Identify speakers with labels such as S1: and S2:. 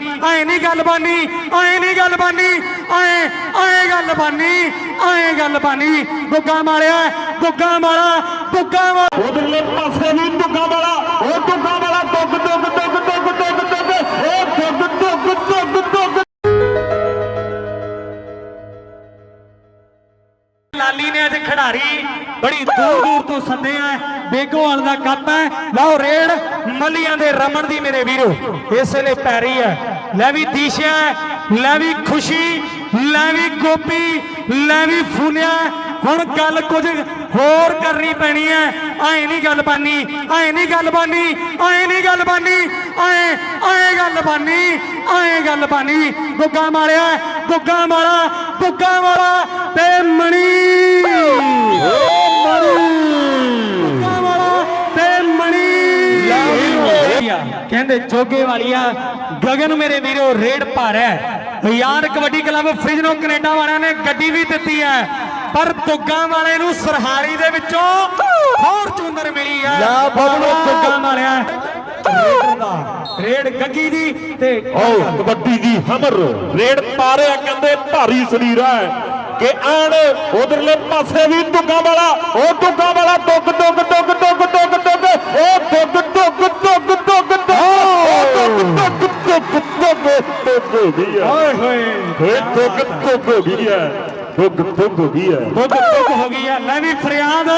S1: ਐ ਨਹੀਂ ਗੱਲ ਬਾਨੀ ਐ ਨਹੀਂ ਗੱਲ ਬਾਨੀ ਐ ਐ ਗੱਲ ਬਾਨੀ ਐ ਗੱਲ ਬਾਨੀ। ਗੁੱਗਾ ਮਾਰਿਆ ਗੁੱਗਾ ਮਾਰਾ ਗੁੱਗਾ ਮਾਰਾ।
S2: ਉਧਰਲੇ ਪਾਸੇ ਵੀ ਦੁੱਗਾ ਵਾਲਾ ਉਹ ਦੁੱਗਾ ਵਾਲਾ ਦੁੱਗ ਦੁੱਗ ਦੁੱਗ ਦੁੱਗ ਦੁੱਗ ਦੁੱਗ ਉਹ ਦੁੱਗ ਦੁੱਗ ਦੁੱਗ ਦੁੱਗ
S1: ਲਾਲੀ ਨੇ ਅੱਜ ਖਿਡਾਰੀ ਬੜੀ ਦੂਰ ਦੂਰ ਤੋਂ ਸੱਦੇ ਆ। ਬੇਗੋਵਾਲ ਦਾ ਕੱਪ ਹੈ। ਲਓ ਰੇਡ ਮੱਲੀਆਂ ਦੇ ਰਮਣ ਦੀ ਮੇਰੇ ਵੀਰੋ, ਇਸ ਵੇਲੇ ਪੈਰੀ ਹੈ। ਲੈ ਵੀ ਦੀਸ਼ਾ ਲੈ ਵੀ ਖੁਸ਼ੀ, ਲੈ ਵੀ ਗੋਪੀ, ਲੈ ਵੀ ਫੂਲਿਆ। ਹੁਣ ਗੱਲ ਕੁਝ ਹੋਰ ਕਰਨੀ ਪੈਣੀ ਹੈ। ਐ ਨਹੀਂ ਗੱਲ ਬਾਨੀ ਐ ਨਹੀਂ ਗੱਲ ਬਾਨੀ ਐ ਨਹੀਂ ਗੱਲ ਬਾਨੀ ਐ ਐ ਗੱਲ ਬਾਨੀ ਐ ਗੱਲ ਬਾਨੀ। ਗੁੱਗਾ ਮਾਰਿਆ, ਗੁੱਗਾ ਮਾਰਾ ਗੁੱਗਾ ਮਾਰਾ ਤੇ ਮਣੀ। ਕਹਿੰਦੇ ਜੋਗੇ ਵਾਲੀਆ ਗਗਨ ਮੇਰੇ ਵੀਰੋ ਰੇਡ ਭਾਰਾ ਯਾਰ ਕਬੱਡੀ ਕਲੱਬ ਫ੍ਰਿਜਨੋ ਕੈਨੇਡਾ ਵਾਲਿਆਂ ਨੇ ਗੱਡੀ ਵੀ ਦਿੱਤੀ ਹੈ ਪਰ ਦੁੱਗਾ ਵਾਲੇ ਨੂੰ ਸਰਹਾਰੀ ਦੇ ਵਿੱਚੋਂ ਫੋਰਚੂਨਰ ਮਿਲੀ ਹੈ
S2: ਲੈ ਬਬਲੂ। ਦੁੱਗਾ
S1: ਵਾਲਿਆ ਰੇਡ ਗੱਗੀ ਦੀ ਤੇ
S2: ਓ ਕਬੱਡੀ ਦੀ ਹਮਰ। ਰੇਡ ਪਾ ਰਿਹਾ ਕਹਿੰਦੇ ਭਾਰੀ ਸਰੀਰ ਹੈ ਕਿ ਆਣ ਉਧਰਲੇ ਪਾਸੇ ਵੀ ਦੁੱਗਾ ਵਾਲਾ ਉਹ ਦੁੱਗਾ ਵਾਲਾ ਦੁੱਗ ਦੁੱਗ ਧੁੱਪ ਹੋ ਗਈ ਹੈ
S1: ਓਏ ਹੋਏ
S2: ਏ ਦੁੱਗ ਦੁੱਗ ਹੋ ਗਈ ਹੈ ਦੁੱਗ ਧੁੱਪ ਹੋ ਗਈ ਹੈ
S1: ਦੁੱਗ ਦੁੱਗ ਹੋ ਗਈ ਹੈ ਲੈ ਵੀ ਫਰਿਆਦ